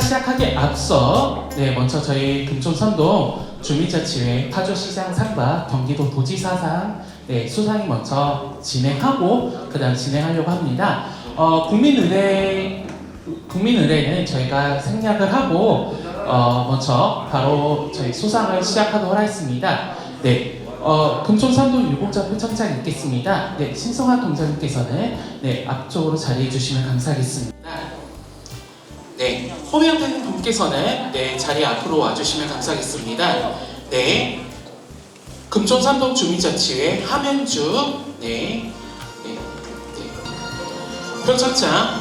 시작하기 앞서 네 먼저 저희 금촌선동 주민자치회 파주시장 상과 경기도 도지사상 네, 수상이 먼저 진행하고 그 다음 진행하려고 합니다. 어, 국민의례 국민의례는 저희가 생략을 하고 어, 먼저 바로 저희 수상을 시작하도록 하겠습니다. 네. 어, 금촌산도 유복자 표창장 있겠습니다. 네, 신성한 동장님께서는 네, 앞쪽으로 자리해 주시면 감사하겠습니다. 네, 호명되는 분께서는 네, 자리 앞으로 와주시면 감사하겠습니다. 네, 금촌산동 주민자치회 하면주 네, 네, 네. 표창장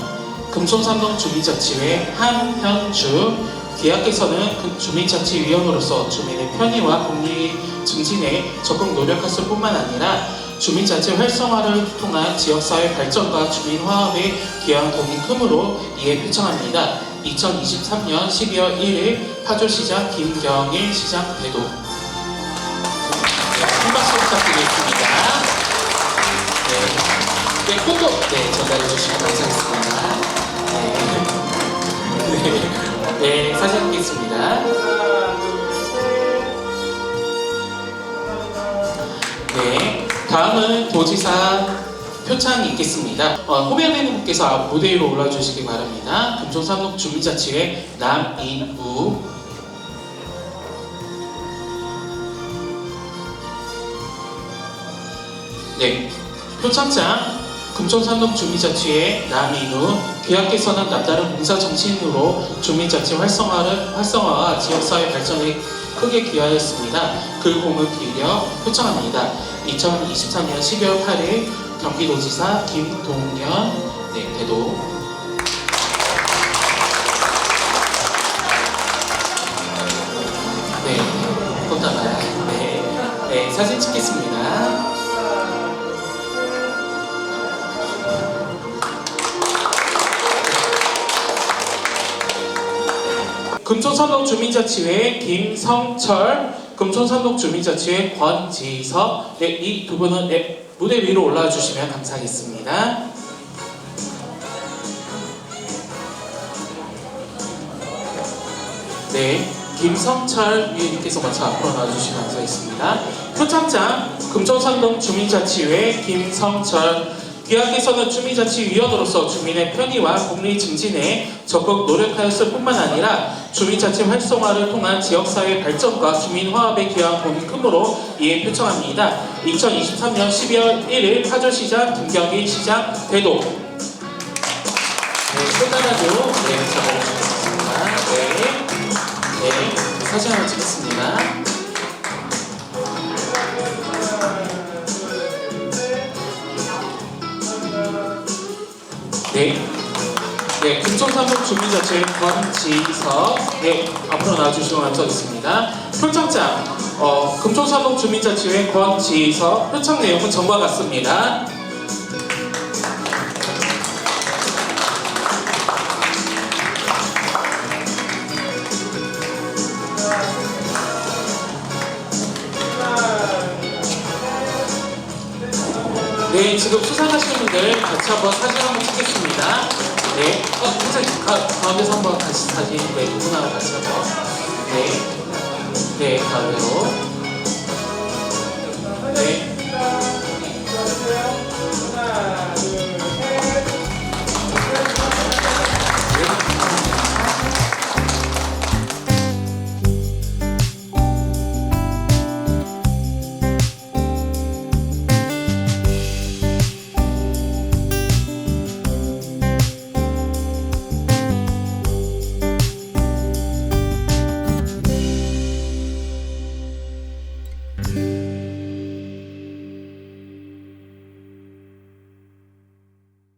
금촌산동 주민자치회 한현주 계약께서는 그 주민자치위원으로서 주민의 편의와 공리 증진에 적극 노력했을 뿐만 아니라 주민자치 활성화를 통한 지역사회 발전과 주민 화합에 기여한 크므로 이에 표창합니다. 2023년 12월 1일 파주시장 김경일 시장 대도 큰 박수 부탁드리겠습니다. 네, 네, 포도 네, 전달해 주시면 감사하겠습니다. 네, 네, 네 사진 찍겠습니다. 네, 다음은 도지사 표창이 있겠습니다. 어, 앞 무대 위로 올라주시기 바랍니다. 금촌삼동 주민자치회 남인우 네, 표창장 금촌산동 주민자치회 남인우 귀하께서는 남다른 봉사 정신으로 주민자치 활성화를 활성화와 지역사회 발전에 크게 기여하였습니다. 그 공을 기려 표창합니다. 2023년 12월 8일 경기도지사 김동연 네, 대도. 네, 꽃다발 네, 네, 사진 찍겠습니다. 금촌산동 주민자치회 김성철, 금촌산동 주민자치회 권지석, 네, 이 두 분은 네, 무대 위로 올라와 주시면 감사하겠습니다. 네, 김성철 위원님께서 먼저 앞으로 나와주시면 감사하겠습니다. 표창장 금천산동 주민자치회 김성철 귀하께서는 주민자치위원으로서 주민의 편의와 공리 증진에 적극 노력하였을 뿐만 아니라 주민자치 활성화를 통한 지역사회 발전과 주민 화합에 기여한 크므로 이에 표창합니다. 2023년 12월 1일 파주시장 김경희 시장 대도 네, 끝나가지고 네, 잡아주겠습니다. 네. 네, 사진 한번 찍겠습니다. 네. 네, 금천삼동 주민자치 권지석 네, 앞으로 나와주시면 감사하겠습니다. 표창장 어, 금천삼동 주민자치회 권지석 표창 내용은 전과 같습니다. 네, 지금 수상하시는 분들 같이 한번 사진 한번 찍겠습니다. 사진 네, 같이 한번 네, 네, 가운데로